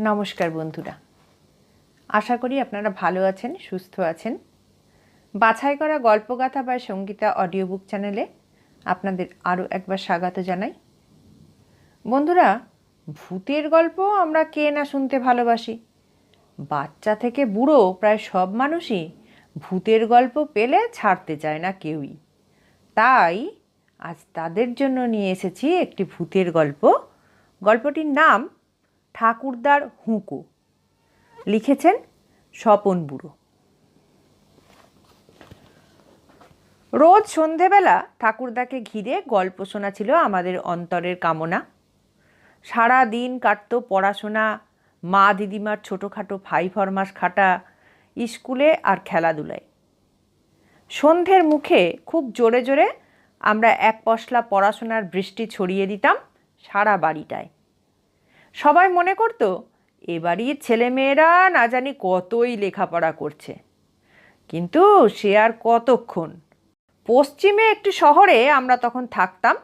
নমস্কার বন্ধুরা। আশা করি আপনারা ভালো আছেন, সুস্থ আছেন। বাছাই করা গল্পগাথা বা সঙ্গীতা অডিও বুক চ্যানেলে আপনাদের আরও একবার স্বাগত জানাই। বন্ধুরা, ভূতের গল্প আমরা কে না শুনতে ভালোবাসি? বাচ্চা থেকে বুড়ো প্রায় সব মানুষই ভূতের গল্প পেলে ছাড়তে চায় না কেউই। তাই আজ তাদের জন্য নিয়ে এসেছি একটি ভূতের গল্প। গল্পটির নাম ঠাকুরদার হুঁকো। লিখেছেন স্বপন বুড়ো। রোজ সন্ধেবেলা ঠাকুরদাকে ঘিরে গল্প শোনা ছিল আমাদের অন্তরের কামনা। সারা দিন কাটত পড়াশোনা, মা দিদিমার ছোটোখাটো ফাই ফরমাস খাটা, স্কুলে আর খেলাধুলায়। সন্ধ্যের মুখে খুব জোরে জোরে আমরা এক পশলা পড়াশোনার বৃষ্টি ছড়িয়ে দিতাম সারা বাড়িটায়। সবাই মনে করত এ বাড়ির ছেলেমেয়েরা না জানি কতই লেখাপড়া করছে। কিন্তু সে আর কতক্ষণ? পশ্চিমে একটি শহরে আমরা তখন থাকতাম।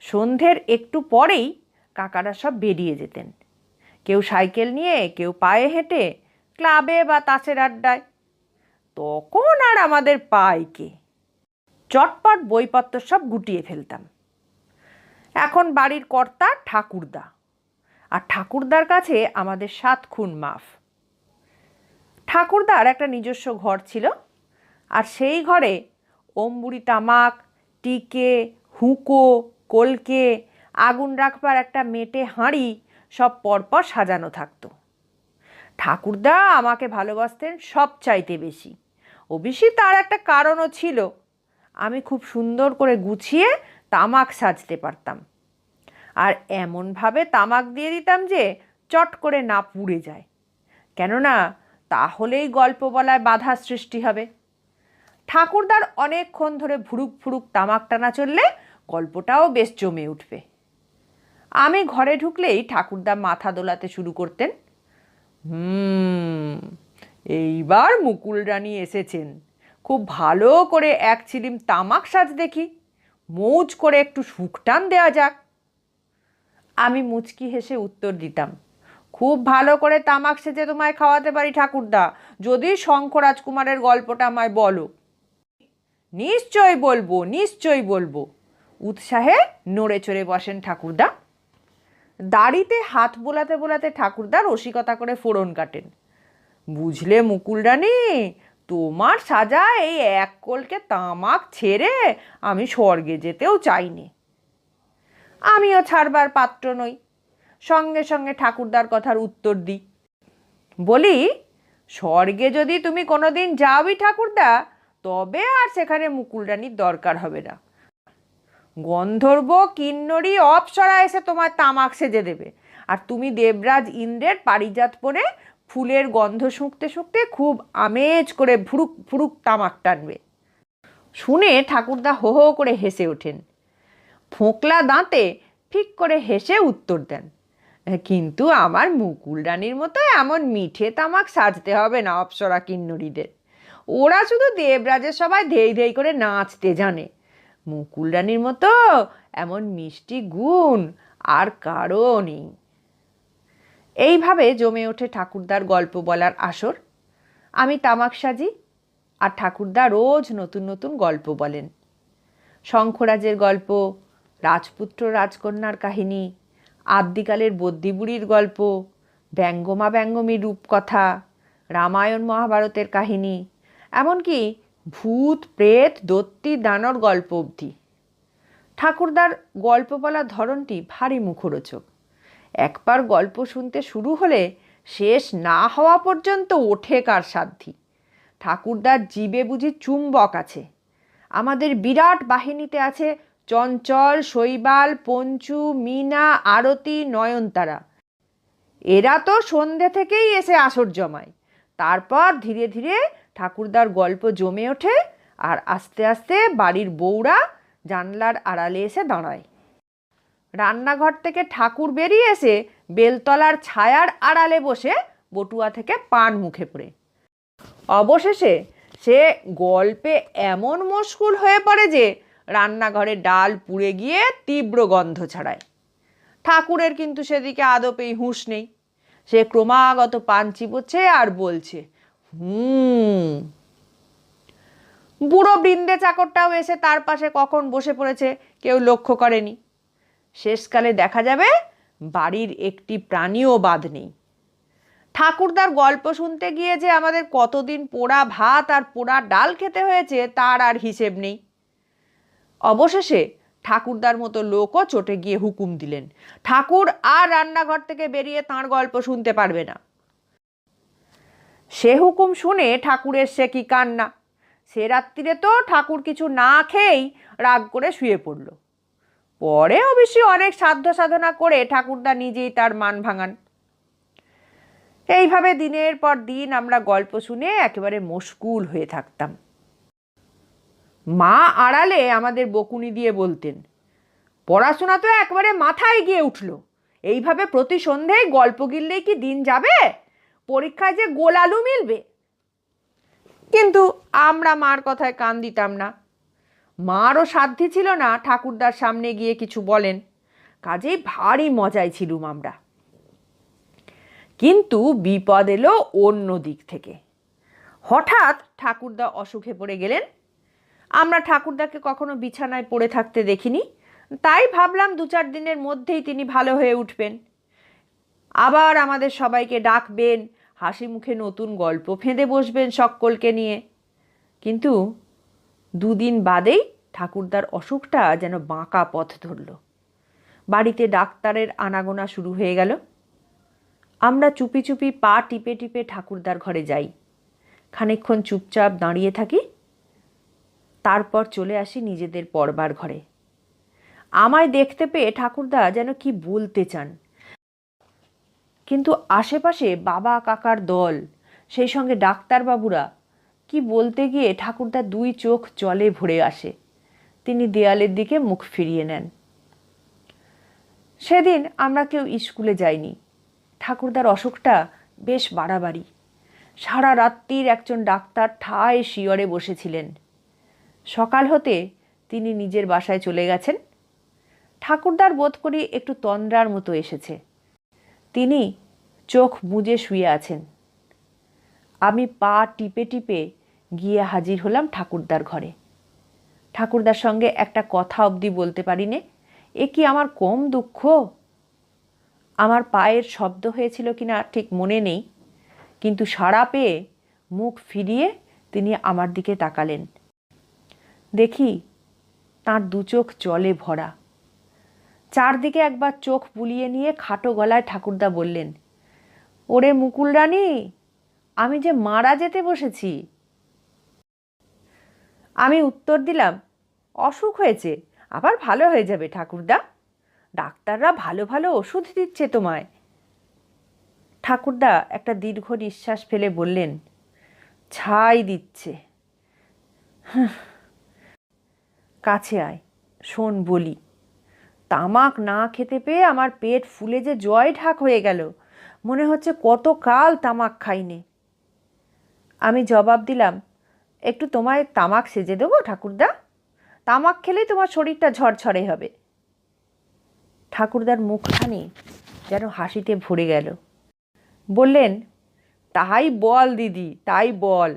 সন্ধ্যের একটু পরেই কাকারা সব বেরিয়ে যেতেন। কেউ সাইকেল নিয়ে, কেউ পায়ে হেঁটে ক্লাবে বা তাসের আড্ডায়। তখন আর আমাদের পায় কে? চটপট বইপত্র সব গুটিয়ে ফেলতাম। এখন বাড়ির কর্তা ঠাকুরদা। আর ঠাকুরদার কাছে আমাদের সাত খুন মাফ। ঠাকুরদার একটা নিজস্ব ঘর ছিল, আর সেই ঘরে অম্বুরি তামাক, টিকে, হুঁকো, কলকে, আগুন রাখবার একটা মেটে হাঁড়ি সব পরপর সাজানো থাকতো। ঠাকুরদা আমাকে ভালোবাসতেন সব চাইতে বেশি। অবশ্যই তার একটা কারণও ছিল, আমি খুব সুন্দর করে গুছিয়ে তামাক সাজতে পারতাম। আর এমনভাবে তামাক দিয়ে দিতাম যে চট করে না পুড়ে যায়। কেননা তাহলেই গল্প বলায় বাধা সৃষ্টি হবে। ঠাকুরদার অনেকক্ষণ ধরে ভুরুক ফুরুক তামাক টানা চললে গল্পটাও বেশ জমে উঠবে। আমি ঘরে ঢুকলেই ঠাকুরদা মাথা দোলাতে শুরু করতেন। হুম, এইবার মুকুল রানী এসেছেন। খুব ভালো করে এক ছিলিম তামাক সাজ দেখি। মৌজ করে একটু সুখটান দেওয়া যাক। আমি মুচকি হেসে উত্তর দিতাম, খুব ভালো করে তামাক সেজে তোমায় খাওয়াতে পারি ঠাকুরদা, যদি শঙ্খ রাজকুমারের গল্পটা আমায় বলো। নিশ্চয় বলব নিশ্চয় বলব। উৎসাহে নড়ে চড়ে বসেন ঠাকুরদা। দাড়িতে হাত বোলাতে বোলাতে ঠাকুরদা রসিকতা করে ফোড়ন কাটেন। বুঝলে মুকুল রানী, তোমার সাজা এই এক কলকে তামাক ছেড়ে আমি স্বর্গে যেতেও চাইনি। আমিও ছাড়বার পাত্র নই। সঙ্গে সঙ্গে ঠাকুরদার কথার উত্তর দিই। বলি, স্বর্গে যদি তুমি কোনোদিন যাওই ঠাকুরদা, তবে আর সেখানে মুকুল রানীর দরকার হবে না। গন্ধর্ব, কিন্নরি, অপসরা এসে তোমার তামাক সেজে দেবে। আর তুমি দেবরাজ ইন্দ্রের পারিজাত পরে ফুলের গন্ধ শুঁকতে শুঁকতে খুব আমেজ করে ভুরুক ভুরুক তামাক টানবে। শুনে ঠাকুরদা হো হো করে হেসে ওঠেন। ফোঁকলা দাঁতে ঠিক করে হেসে উত্তর দেন, কিন্তু আমার মুকুল রানীর মতো এমন মিঠে তামাক সাজতে হবে না অপসরা কিন্নরীদের। ওরা শুধু দেবরাজের সবাই ধেই ধেই করে নাচতে জানে। মুকুল রানীর মতো এমন মিষ্টি গুণ আর কারও নেই। এইভাবে জমে ওঠে ঠাকুরদার গল্প বলার আসর। আমি তামাক সাজি আর ঠাকুরদা রোজ নতুন নতুন গল্প বলেন। শঙ্খরাজের গল্প রাজপুত্র রাজকন্যার কাহিনী, আদ্যিকালের বদ্যিবুড়ির গল্প, ব্যঙ্গমা ব্যঙ্গমী রূপকথা, রামায়ণ মহাভারতের কাহিনী, এমনকি ভূত, প্রেত, দত্তি, দানর গল্প অবধি। ঠাকুরদার গল্প বলার ধরনটি ভারী মুখরোচক। একবার গল্প শুনতে শুরু হলে শেষ না হওয়া পর্যন্ত ওঠে কার সাধ্যি। ঠাকুরদার জীবে বুঝি চুম্বক আছে। আমাদের বিরাট বাহিনীতে আছে চঞ্চল, শৈবাল, পঞ্চু, মিনা, আরতি, নয়নতারা। এরা তো সন্ধে থেকেই এসে আসর জমায়। তারপর ধীরে ধীরে ঠাকুরদার গল্প জমে ওঠে আর আস্তে আস্তে বাড়ির বউরা জানলার আড়ালে এসে দাঁড়ায়। রান্নাঘর থেকে ঠাকুর বেরিয়ে এসে বেলতলার ছায়ার আড়ালে বসে বটুয়া থেকে পান মুখে পড়ে। অবশেষে সে গল্পে এমন মশগুল হয়ে পড়ে যে রান্নাঘরে ডাল পুড়ে গিয়ে তীব্র গন্ধ ছাড়ায়। ঠাকুরের কিন্তু সেদিকে আদপেই হুঁশ নেই। সে ক্রমাগত পান চিপোচ্ছে আর বলছে, হুম। বুড়ো বৃন্দে চাকরটাও এসে তার পাশে কখন বসে পড়েছে কেউ লক্ষ্য করেনি। শেষকালে দেখা যাবে বাড়ির একটি প্রাণীও বাদ নেই। ঠাকুরদার গল্প শুনতে গিয়ে যে আমাদের কতদিন পোড়া ভাত আর পোড়া ডাল খেতে হয়েছে তার আর হিসেব নেই। অবশেষে ঠাকুরদার মতো লোকও চটে গিয়ে হুকুম দিলেন। ঠাকুর আর রান্নাঘর থেকে বেরিয়ে তাঁর গল্প শুনতে পারবে না। সে হুকুম শুনে ঠাকুরের সে কি কান্না? সে রাত্রিরে তো ঠাকুর কিছু না খেয়েই রাগ করে শুয়ে পড়ল। পরে অবশ্যই অনেক সাধ্য সাধনা করে ঠাকুরদা নিজেই তার মান ভাঙান। এইভাবে দিনের পর দিন আমরা গল্প শুনে একেবারে মশগুল হয়ে থাকতাম। মা আড়ালে আমাদের বকুনি দিয়ে বলতেন, পড়াশোনা তো একবারে মাথায় গিয়ে উঠল। এইভাবে প্রতি সন্ধেয় গল্প গিললেই কি দিন যাবে? পরীক্ষায় যে গোল আলু মিলবে? কিন্তু আমরা মার কথায় কান দিতাম না। মারও সাধ্যি ছিল না ঠাকুরদার সামনে গিয়ে কিছু বলেন। কাজেই ভারী মজায় ছিলুম আমরা। কিন্তু বিপদ এলো অন্য দিক থেকে। হঠাৎ ঠাকুরদা অসুখে পড়ে গেলেন। আমরা ঠাকুরদাকে কখনো বিছানায় পড়ে থাকতে দেখিনি। তাই ভাবলাম দু চার দিনের মধ্যেই তিনি ভালো হয়ে উঠবেন। আবার আমাদের সবাইকে ডাকবেন, হাসি মুখে নতুন গল্প ফেঁদে বসবেন সকলকে নিয়ে। কিন্তু দুদিন বাদেই ঠাকুরদার অসুখটা যেন বাঁকা পথ ধরল। বাড়িতে ডাক্তারের আনাগোনা শুরু হয়ে গেল। আমরা চুপি চুপি পা টিপে টিপে ঠাকুরদার ঘরে যাই। খানিকক্ষণ চুপচাপ দাঁড়িয়ে থাকি। তারপর চলে আসি নিজেদের পড়বার ঘরে। আমায় দেখতে পেয়ে ঠাকুরদা যেন কি বলতে চান। কিন্তু আশেপাশে বাবা কাকার দল, সেই সঙ্গে ডাক্তারবাবুরা, কি বলতে গিয়ে ঠাকুরদা দুই চোখ জলে ভরে আসে। তিনি দেয়ালের দিকে মুখ ফিরিয়ে নেন। সেদিন আমরা কেউ স্কুলে যাইনি। ঠাকুরদার অসুখটা বেশ বাড়াবাড়ি। সারা রাত্রির একজন ডাক্তার ঠায় শিয়রে বসেছিলেন। সকাল হতে তিনি নিজের বাসায় চলে গেছেন। ঠাকুরদার বোধ করি একটু তন্দ্রার মতো এসেছে। তিনি চোখ বুজে শুয়ে আছেন। আমি পা টিপে টিপে গিয়ে হাজির হলাম ঠাকুরদার ঘরে। ঠাকুরদার সঙ্গে একটা কথা অবধি বলতে পারিনে, এ কি আমার কম দুঃখ? আমার পায়ের শব্দ হয়েছিল কিনা ঠিক মনে নেই, কিন্তু সাড়া পেয়ে মুখ ফিরিয়ে তিনি আমার দিকে তাকালেন। দেখি তার দু চোখ জলে ভরা। চারদিকে একবার চোখ বুলিয়ে নিয়ে খাটো গলায় ঠাকুরদা বললেন, ওরে মুকুল রানী, আমি যে মারা যেতে বসেছি। আমি উত্তর দিলাম, অসুখ হয়েছে, আবার ভালো হয়ে যাবে ঠাকুরদা। ডাক্তাররা ভালো ভালো ওষুধ দিচ্ছে তোমায়। ঠাকুরদা একটা দীর্ঘ নিঃশ্বাস ফেলে বললেন, ছাই দিচ্ছে। কাছে আয়, শোন বলি। তামাক না খেতে পেয়ে আমার পেট ফুলে যে জয় ঢাক হয়ে গেল, মনে হচ্ছে কত কাল তামাক খাইনে। আমি জবাব দিলাম, একটু তোমায় তামাক সেজে দেবো ঠাকুরদা? তামাক খেলেই তোমার শরীরটা ঝরঝরে হবে। ঠাকুরদার মুখখানি যেন হাসিতে ভরে গেল। বললেন, তাই বল দিদি, তাই বল।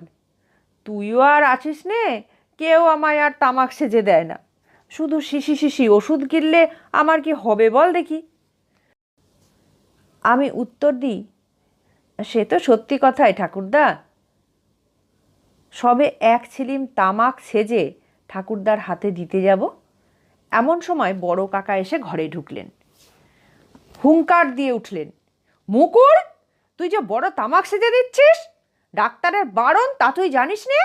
তুইও আর আছিস নে? কেউ আমায় আর তামাক সেজে দেয় না। শুধু শিশি শিশি ওষুধ কিনলে আমার কি হবে বল দেখি। আমি উত্তর দিই, সে তো সত্যি কথাই ঠাকুরদা। সবে এক ছিলিম তামাক সেজে ঠাকুরদার হাতে দিতে যাব। এমন সময় বড় কাকা এসে ঘরে ঢুকলেন। হুঙ্কার দিয়ে উঠলেন, মুকুল, তুই যে বড় তামাক সেজে দিচ্ছিস? ডাক্তারের বারণ তা তুই জানিস নে?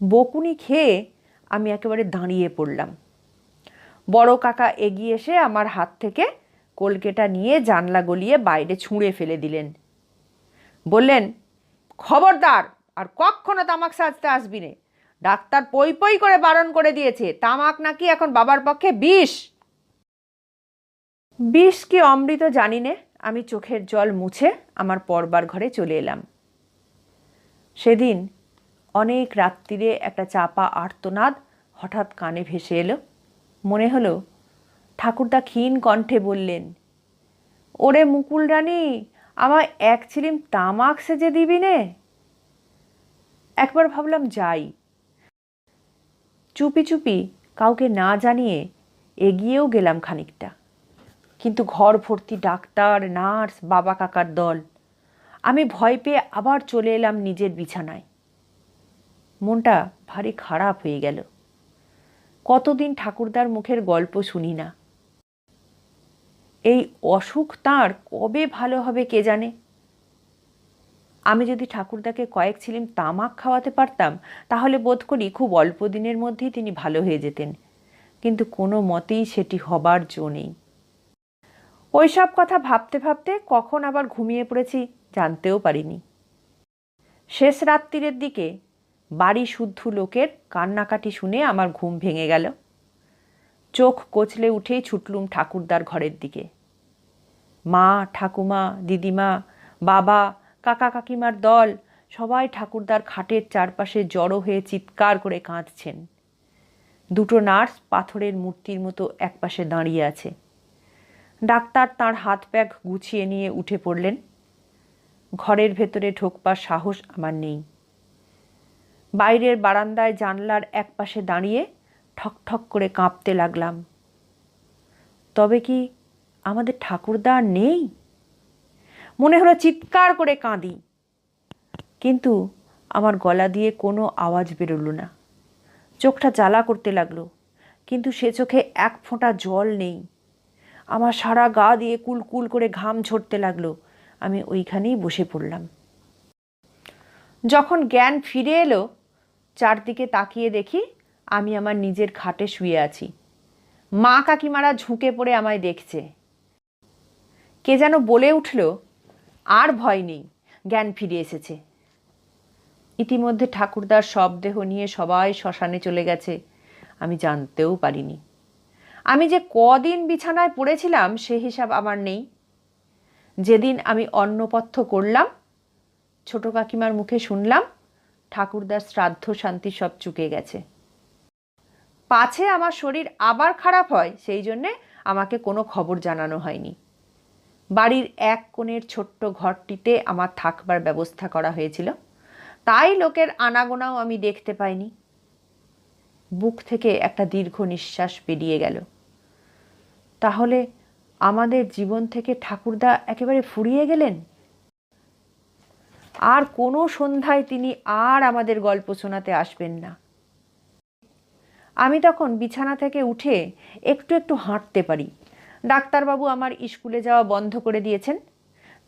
বকুনি খেয়ে আমি একেবারে দাঁড়িয়ে পড়লাম। বড় কাকা এগিয়ে এসে আমার হাত থেকে কলকেটা নিয়ে জানলা গলিয়ে বাইরে ছুঁড়ে ফেলে দিলেন। বললেন, খবরদার, আর কখনো তামাক সাজতে আসবি নে। ডাক্তার পই পই করে বারণ করে দিয়েছে, তামাক নাকি এখন বাবার পক্ষে বিষ? বিষ কি অমৃত জানি নে? আমি চোখের জল মুছে আমার পরবার ঘরে চলে এলাম। সেদিন অনেক রাত্রিরে একটা চাপা আর্তনাদ হঠাৎ কানে ভেসে এলো। মনে হলো, ঠাকুরদা ক্ষীণ কণ্ঠে বললেন, ওরে মুকুল রানী, আমায় এক চিলিম তামাক সেজে দিবি নে? একবার ভাবলাম যাই। চুপি চুপি কাউকে না জানিয়ে এগিয়েও গেলাম খানিকটা। কিন্তু ঘর ভর্তি ডাক্তার, নার্স, বাবা কাকার দল। আমি ভয় পেয়ে আবার চলে এলাম নিজের বিছানায়। মনটা ভারী খারাপ হয়ে গেল। কতদিন ঠাকুরদার মুখের গল্প শুনি না। এই অসুখ তার কবে ভালো হবে কে জানে? আমি যদি ঠাকুরদাকে কয়েক ছিলিম তামাক খাওয়াতে পারতাম, তাহলে বোধ করি খুব অল্প দিনের মধ্যেই তিনি ভালো হয়ে যেতেন। কিন্তু কোনো মতেই সেটি হবার জো নেই। ওইসব কথা ভাবতে ভাবতে কখন আবার ঘুমিয়ে পড়েছি জানতেও পারিনি। শেষ রাত্রিরের দিকে বাড়ি শুদ্ধ লোকের কান্নাকাটি শুনে আমার ঘুম ভেঙে গেল। চোখ কচলে উঠেই ছুটলুম ঠাকুরদার ঘরের দিকে। মা, ঠাকুমা, দিদিমা, বাবা, কাকা কাকিমার দল সবাই ঠাকুরদার খাটের চারপাশে জড়ো হয়ে চিৎকার করে কাঁদছেন। দুটো নার্স পাথরের মূর্তির মতো একপাশে দাঁড়িয়ে আছে। ডাক্তার তার হাত প্যাক গুছিয়ে নিয়ে উঠে পড়লেন। ঘরের ভেতরে ঢোকবার সাহস আমার নেই। বাইরের বারান্দায় জানলার একপাশে দাঁড়িয়ে ঠক ঠক করে কাঁপতে লাগলাম। তবে কি আমাদের ঠাকুরদা নেই? মনে হলো চিৎকার করে কাঁদি। কিন্তু আমার গলা দিয়ে কোনো আওয়াজ বেরোলো না। চোখটা জ্বালা করতে লাগল, কিন্তু সে চোখে এক ফোঁটা জল নেই। আমার সারা গা দিয়ে কুলকুল করে ঘাম ঝরতে লাগল, আমি ওইখানেই বসে পড়লাম। যখন জ্ঞান ফিরে এলো চারদিকে তাকিয়ে দেখি আমি আমার নিজের খাটে শুয়ে আছি। মা কাকিমারা ঝুঁকে পড়ে আমায় দেখছে। কে যেন বলে উঠল, আর ভয় নেই, জ্ঞান ফিরে এসেছে। ইতিমধ্যে ঠাকুরদার সব দেহ নিয়ে সবাই শ্মশানে চলে গেছে। আমি জানতেও পারিনি। আমি যে কদিন বিছানায় পড়েছিলাম, সে হিসাব আমার নেই। যেদিন আমি অন্নপথ্য করলাম, ছোট কাকিমার মুখে শুনলাম ঠাকুরদার শ্রাদ্ধ শান্তি সব চুকে গেছে। পাছে আমার শরীর আবার খারাপ হয়, সেই জন্যে আমাকে কোনো খবর জানানো হয়নি। বাড়ির এক কোণের ছোট্ট ঘরটিতে আমার থাকবার ব্যবস্থা করা হয়েছিল। তাই লোকের আনাগোনাও আমি দেখতে পাইনি। বুক থেকে একটা দীর্ঘ নিঃশ্বাস বেরিয়ে গেল। তাহলে আমাদের জীবন থেকে ঠাকুরদা একেবারে ফুরিয়ে গেলেন? আর কোনো সন্ধ্যায় তিনি আর আমাদের গল্প শোনাতে আসবেন না। আমি তখন বিছানা থেকে উঠে একটু একটু হাঁটতে পারি। ডাক্তারবাবু আমার স্কুলে যাওয়া বন্ধ করে দিয়েছেন।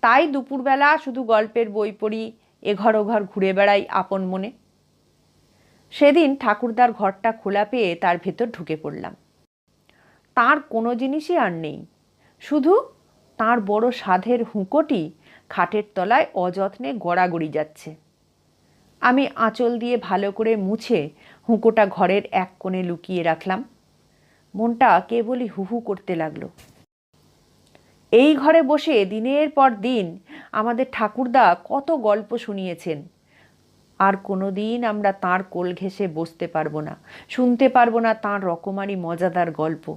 তাই দুপুরবেলা শুধু গল্পের বই পড়ি এঘর ওঘর ঘুরে বেড়াই আপন মনে। সেদিন ঠাকুরদার ঘরটা খোলা পেয়ে তার ভেতর ঢুকে পড়লাম। তার কোনো জিনিসই আর নেই। শুধু তার বড় সাধের হুঁকোটি খাটের তলায় অযত্নে গড়াগড়ি যাচ্ছে। আমি আঁচল দিয়ে ভালো করে মুছে হুঁকোটা ঘরের এক কোণে লুকিয়ে রাখলাম। মনটা কেবলই হুহু করতে লাগল। এই ঘরে বসে দিনের পর দিন আমাদের ঠাকুরদা কত গল্প শুনিয়েছেন। আর কোনো দিন আমরা তাঁর কোল ঘেঁষে বসতে পারব না, শুনতে পারব না তাঁর রকমারি মজাদার গল্প।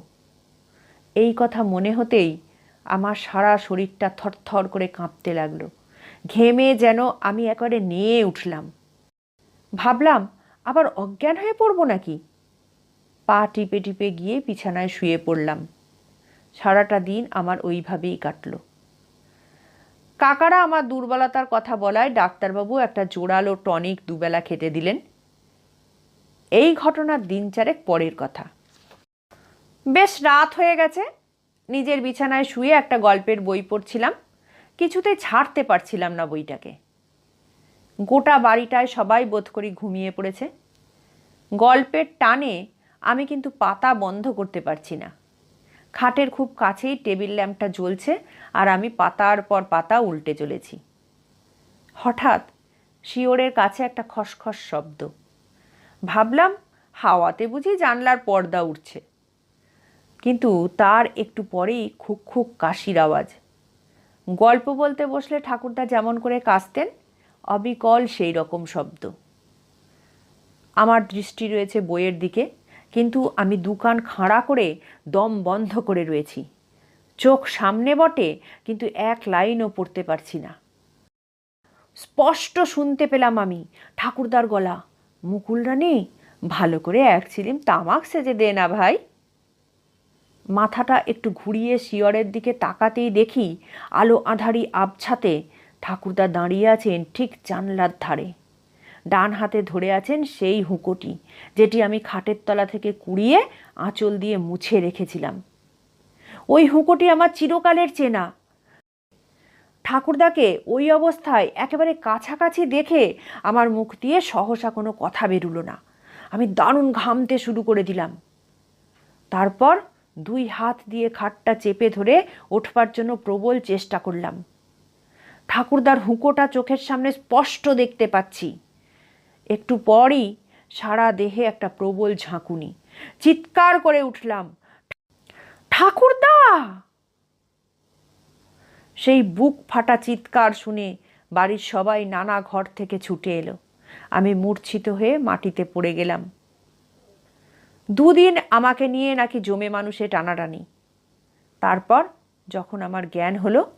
এই কথা মনে হতেই আমার সারা শরীরটা থরথর করে কাঁপতে লাগল। ঘেমে যেন আমি একবারে নিয়ে উঠলাম। ভাবলাম, আবার অজ্ঞান হয়ে পড়ব নাকি? পা টিপে টিপে গিয়ে বিছানায় শুয়ে পড়লাম। সারাটা দিন আমার ওইভাবেই কাটলো। কাকারা আমার দুর্বলতার কথা বলায় ডাক্তারবাবু একটা জোরালো টনিক দুবেলা খেতে দিলেন। এই ঘটনার দিন চারেক পরের কথা। বেশ রাত হয়ে গেছে নিজের বিছানায় শুয়ে একটা গল্পের বই পড়ছিলাম। কিছুতে ছাড়তে পারছিলাম না বইটাকে। গোটা বাড়িটায় সবাই বোধ করি ঘুমিয়ে পড়েছে। গল্পের টানে আমি কিন্তু পাতা বন্ধ করতে পারছি না। খাটের খুব কাছেই টেবিল ল্যাম্পটা জ্বলছে আর আমি পাতার পর পাতা উল্টে চলেছি। হঠাৎ শিওরের কাছে একটা খসখস শব্দ। ভাবলাম, হাওয়াতে বুঝি জানলার পর্দা উঠছে কিন্তু তার একটু পরেই খুক খুক কাশির আওয়াজ। গল্প বলতে বসলে ঠাকুরদা যেমন করে কাশতেন অবিকল সেই রকম শব্দ। আমার দৃষ্টি রয়েছে বইয়ের দিকে, কিন্তু আমি দুকান খাঁড়া করে দম বন্ধ করে রয়েছি। চোখ সামনে বটে, কিন্তু এক লাইনও পড়তে পারছি না। স্পষ্ট শুনতে পেলাম আমি ঠাকুরদার গলা, মুকুল রানী, ভালো করে এক ছিলিম তামাক সেজে দে না ভাই। মাথাটা একটু ঘুরিয়ে শিয়রের দিকে তাকাতেই দেখি আলো আধারি আবছাতে ঠাকুরদা দাঁড়িয়ে আছেন ঠিক জানলার ধারে। ডান হাতে ধরে আছেন সেই হুঁকোটি, যেটি আমি খাটের তলা থেকে কুড়িয়ে আঁচল দিয়ে মুছে রেখেছিলাম। ওই হুঁকোটি আমার চিরকালের চেনা। ঠাকুরদাকে ওই অবস্থায় একেবারে কাছাকাছি দেখে আমার মুখ দিয়ে সহসা কোনো কথা বেরুলো না। আমি দারুণ ঘামতে শুরু করে দিলাম। তারপর দুই হাত দিয়ে খাটটা চেপে ধরে ওঠবার জন্য প্রবল চেষ্টা করলাম। ঠাকুরদার হুঁকোটা চোখের সামনে স্পষ্ট দেখতে পাচ্ছি। একটু পরই সারা দেহে একটা প্রবল ঝাঁকুনি। চিৎকার করে উঠলাম, ঠাকুরদা! সেই বুক ফাটা চিৎকার শুনে বাড়ির সবাই নানা ঘর থেকে ছুটে এলো। আমি মূর্ছিত হয়ে মাটিতে পড়ে গেলাম। দুদিন আমাকে নিয়ে নাকি জমে মানুষে টানাটানি। তারপর যখন আমার জ্ঞান হলো,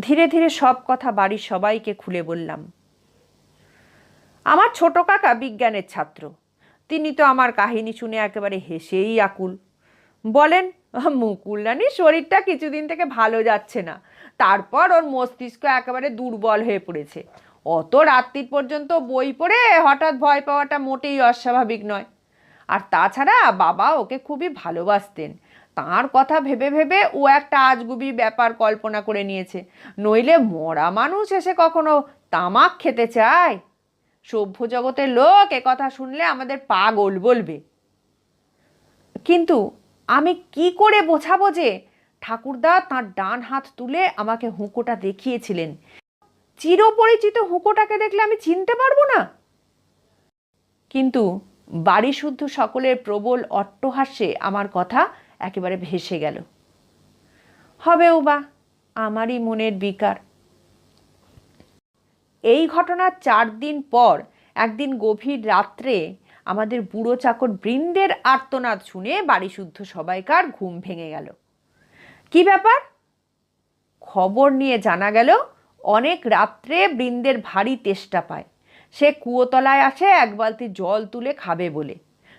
ধীরে ধীরে সব কথা বাড়ির সবাইকে খুলে বললাম। আমার ছোট কাকা বিজ্ঞানের ছাত্র। তিনি তো আমার কাহিনী শুনে একেবারে হেসেই আকুল। বলেন, মুকুল রানীর শরীরটা কিছুদিন থেকে ভালো যাচ্ছে না। তারপর ওর মস্তিষ্ক একেবারে দুর্বল হয়ে পড়েছে। অত রাত্রির পর্যন্ত বই পড়ে হঠাৎ ভয় পাওয়াটা মোটেই অস্বাভাবিক নয়। আর তাছাড়া বাবা ওকে খুবই ভালোবাসতেন। তার কথা ভেবে ভেবে ও একটা আজগুবি ব্যাপার কল্পনা করে নিয়েছে। নইলে মরা মানুষ এসে কখনো তামাক খেতে চায়? সভ্য জগতের লোক এ কথা শুনলে আমাদের পাগল বলবে। কিন্তু আমি কি করে বোঝাবো যে ঠাকুরদা তার ডান হাত তুলে আমাকে হুঁকোটা দেখিয়েছিলেন? চিরপরিচিত হুঁকোটাকে দেখলে আমি চিনতে পারব না। কিন্তু বাড়ি শুদ্ধ সকলের প্রবল অট্টহাস্যে আমার কথা একেবারে ভেসে গেল। হবেও বা আমারই মনের বিকার। এই ঘটনার চার দিন পর একদিন গভীর রাত্রে আমাদের বুড়ো চাকর বৃন্দের আর্তনাদ শুনে বাড়ি শুদ্ধ সবাইকার ঘুম ভেঙে গেল। কি ব্যাপার? খবর নিয়ে জানা গেল, অনেক রাত্রে বৃন্দের ভারী তেষ্টা পায়। সে কুয়োতলায় আসে এক বালতি জল তুলে খাবে বলে।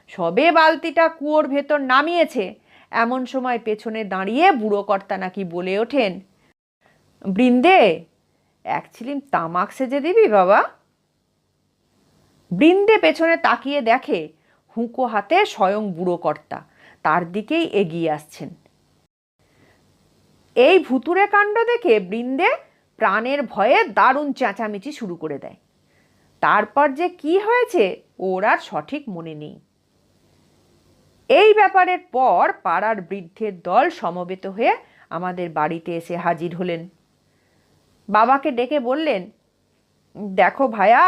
সবে বালতিটা কুয়োর ভেতর নামিয়েছে। এমন সময় পেছনে দাঁড়িয়ে বুড়ো কর্তা নাকি বলে ওঠেন, বৃন্দে, এক ছিলিম তামাক সেজে দিবি বাবা? বৃন্দে পেছনে তাকিয়ে দেখে হুঁকো হাতে স্বয়ং বুড়ো কর্তা, তার দিকেই এগিয়ে আসছেন। এই ভুতুরে কাণ্ড দেখে বৃন্দে প্রাণের ভয়ে দারুণ চেঁচামেচি শুরু করে দেয়। তারপর যে কি হয়েছে, ওর আর সঠিক মনে নেই। এই ব্যাপারের পর পাড়ার বৃদ্ধের দল সমবেত হয়ে আমাদের বাড়িতে এসে হাজির হলেন। বাবাকে ডেকে বললেন, দেখো ভায়া,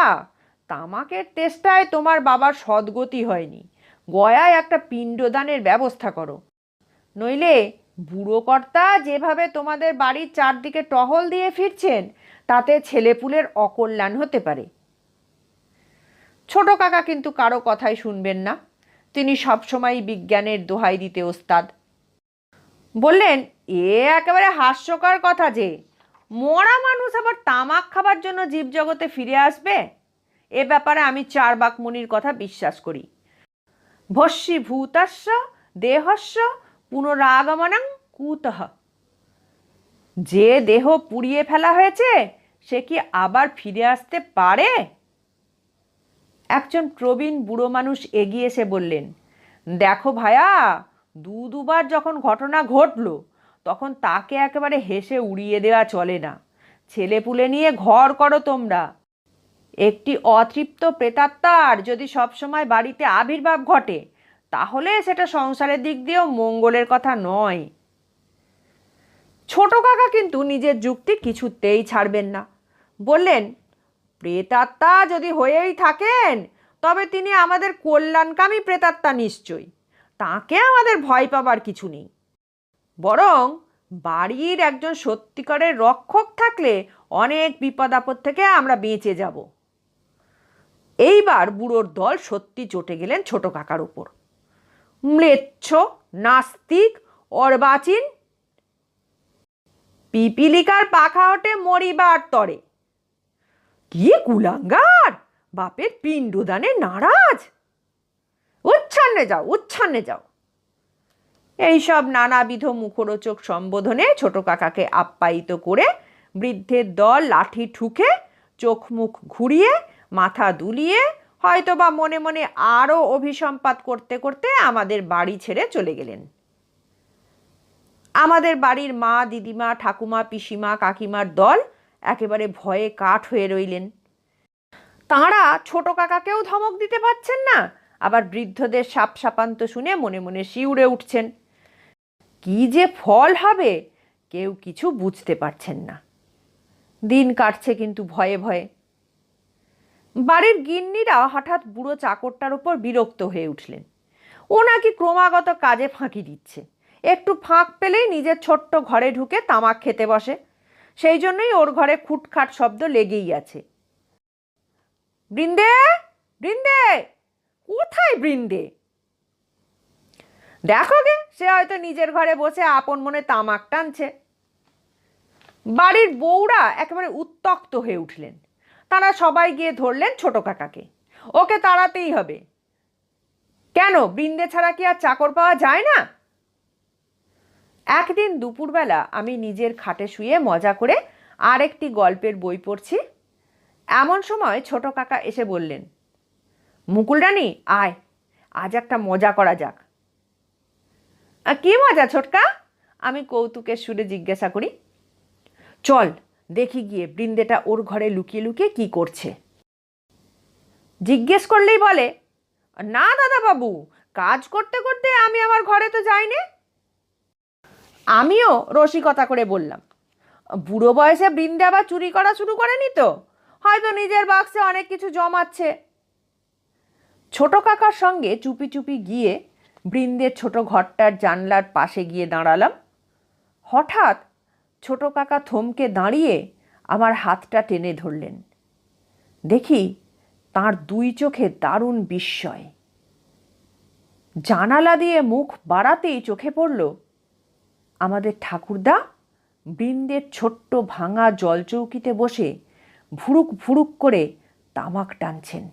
তামাকের তেষ্টায় তোমার বাবার সদ্গতি হয়নি। গয়ায় একটা পিণ্ডদানের ব্যবস্থা করো। নইলে বুড়ো কর্তা যেভাবে তোমাদের বাড়ির চারদিকে টহল দিয়ে ফিরছেন, তাতে ছেলেপুলের অকল্যাণ হতে পারে। ছোট কাকা কিন্তু কারও কথাই শুনবেন না। তিনি সবসময় বিজ্ঞানের দোহাই দিতে ওস্তাদ। বললেন, এ একেবারে হাস্যকর কথা যে। মরা মানুষ আবার তামাক খাবার জন্য জীবজগতে ফিরে আসবে? এ ব্যাপারে আমি চার বাকমুনির কথা বিশ্বাস করি। ভস্যি ভূতাস্য দেহস্য পুনরাগমনং কুতহ যে দেহ পুড়িয়ে ফেলা হয়েছে, সে কি আবার ফিরে আসতে পারে? একজন প্রবীণ বুড়ো মানুষ এগিয়ে এসে বললেন, দেখো ভায়া, দু দুবার যখন ঘটনা ঘটল, তখন তাকে একেবারে হেসে উড়িয়ে দেওয়া চলে না। ছেলেপুলে নিয়ে ঘর করো তোমরা। একটি অতৃপ্ত প্রেতাত্মার যদি সবসময় বাড়িতে আবির্ভাব ঘটে, তাহলে সেটা সংসারের দিক দিয়েও মঙ্গলের কথা নয়। ছোট কাকা কিন্তু নিজের যুক্তি কিছুতেই ছাড়বেন না। বললেন প্রেতাত্মা যদি হয়েই থাকেন, তবে তিনি আমাদের কল্যাণকামী প্রেতাত্মা নিশ্চয়ই। তাকে আমাদের ভয় পাবার কিছু নেই। বরং বাড়ির একজন সত্যিকারের রক্ষক থাকলে অনেক বিপদ আপদ থেকে আমরা বেঁচে যাব। এইবার বুড়োর দল সত্যি চটে গেলেন ছোট কাকার উপর। ম্লেচ্ছ, নাস্তিক, অর্বাচীন, পিপিলিকার পাখা ওঠে মরিবার তরে। কি কুলাঙ্গার, বাপের পিণ্ডদানে নারাজ। উচ্ছন্নে যাও উচ্ছন্নে যাও। এইসব নানাবিধ মুখরোচক সম্বোধনে ছোট কাকাকে আপ্যায়িত করে বৃদ্ধের দল লাঠি ঠুকে চোখ মুখ ঘুরিয়ে, মাথা দুলিয়ে, হয়তোবা মনে মনে আরও অভিসম্পাত করতে করতে আমাদের বাড়ি ছেড়ে চলে গেলেন। আমাদের বাড়ির মা, দিদিমা, ঠাকুমা, পিসিমা, কাকিমার দল একেবারে ভয়ে কাঠ হয়ে রইলেন। তাঁরা ছোট কাকাকেও ধমক দিতে পারছেন না, আবার বৃদ্ধদের সাপ সাপান্ত শুনে মনে মনে শিউরে উঠছেন। কি যে ফল হবে, কেউ কিছু বুঝতে পারছেন না। দিন কাটছে কিন্তু ভয়ে ভয়ে। বাড়ির গিন্নিরা হঠাৎ বুড়ো চাকরটার উপর বিরক্ত হয়ে উঠলেন। ও নাকি ক্রমাগত কাজে ফাঁকি দিচ্ছে। একটু ফাঁক পেলেই নিজের ছোট্ট ঘরে ঢুকে তামাক খেতে বসে। সেই জন্যই ওর ঘরে খুটখাট শব্দ লেগেই আছে। বৃন্দে বৃন্দে, কোথায় বৃন্দে? দেখো গে, সে হয়তো নিজের ঘরে বসে আপন মনে তামাক টানছে। বাড়ির বউরা একেবারে উত্তক্ত হয়ে উঠলেন। তারা সবাই গিয়ে ধরলেন ছোট কাকাকে। ওকে তাড়াতেই হবে। কেন? বৃন্দে ছাড়া কি আর চাকর পাওয়া যায় না? একদিন দুপুরবেলা আমি নিজের খাটে শুয়ে মজা করে আর একটি গল্পের বই পড়ছি। এমন সময় ছোট কাকা এসে বললেন মুকুল রানী আয় আজ একটা মজা করা যাক। "আ, কি মজা ছোটকা? আমি কৌতুকের সুরে জিজ্ঞাসা করি। চল দেখি গিয়ে বৃন্দেটা ওর ঘরে লুকিয়ে লুকিয়ে কি করছে। জিজ্ঞেস করলেই বলে না দাদা বাবু কাজ করতে করতে আমি আমার ঘরে তো যাইনি। আমিও রসিকতা করে বললাম, বুড়ো বয়সে বৃন্দে আবার চুরি করা শুরু করেনি তো? হয়তো নিজের বাক্সে অনেক কিছু জমাচ্ছে। ছোট কাকার সঙ্গে চুপি চুপি গিয়ে বৃন্দের ছোট ঘরটার জানলার পাশে গিয়ে দাঁড়ালাম। হঠাৎ ছোট কাকা থমকে দাঁড়িয়ে আমার হাতটা টেনে ধরলেন। দেখি তার দুই চোখে দারুণ বিস্ময়। জানালা দিয়ে মুখ বাড়াতেই চোখে পড়ল আমাদের ঠাকুরদা বৃন্দের ছোট্ট ভাঙা জলচৌকিতে বসে ভুরুক ভুরুক করে তামাক টানছেন।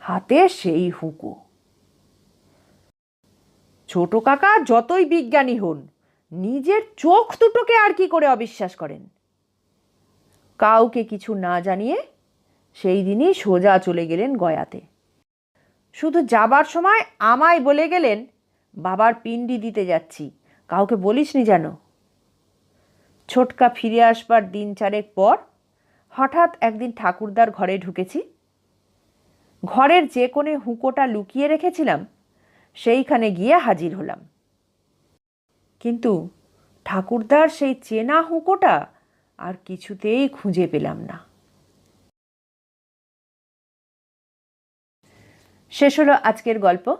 হাতে সেই হুঁকো। ছোট কাকা, যতই বিজ্ঞানী হন, নিজের চোখ দুটোকে আর কি করে অবিশ্বাস করেন? কাউকে কিছু না জানিয়ে সেই দিনই সোজা চলে গেলেন গয়াতে। শুধু যাবার সময় আমায় বলে গেলেন, বাবার পিণ্ডি দিতে যাচ্ছি। কাউকে বলিসনি যেন? ছোটকা ফিরে আসবার দিন চারেক পর হঠাৎ একদিন ঠাকুরদার ঘরে ঢুকেছি। ঘরের যে কোণে হুঁকোটা লুকিয়ে রেখেছিলাম, সেইখানে গিয়ে হাজির হলাম। কিন্তু ঠাকুরদার সেই চেনা হুঁকোটা আর কিছুতেই খুঁজে পেলাম না। শেষ হলো আজকের গল্প।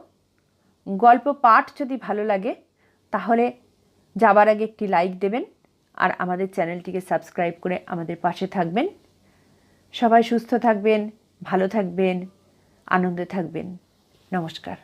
গল্প পাঠ যদি ভালো লাগে তাহলে যাবার আগে একটি লাইক দেবেন আর আমাদের চ্যানেলটিকে সাবস্ক্রাইব করে আমাদের পাশে থাকবেন। সবাই সুস্থ থাকবেন, ভালো থাকবেন, আনন্দে থাকবেন। নমস্কার।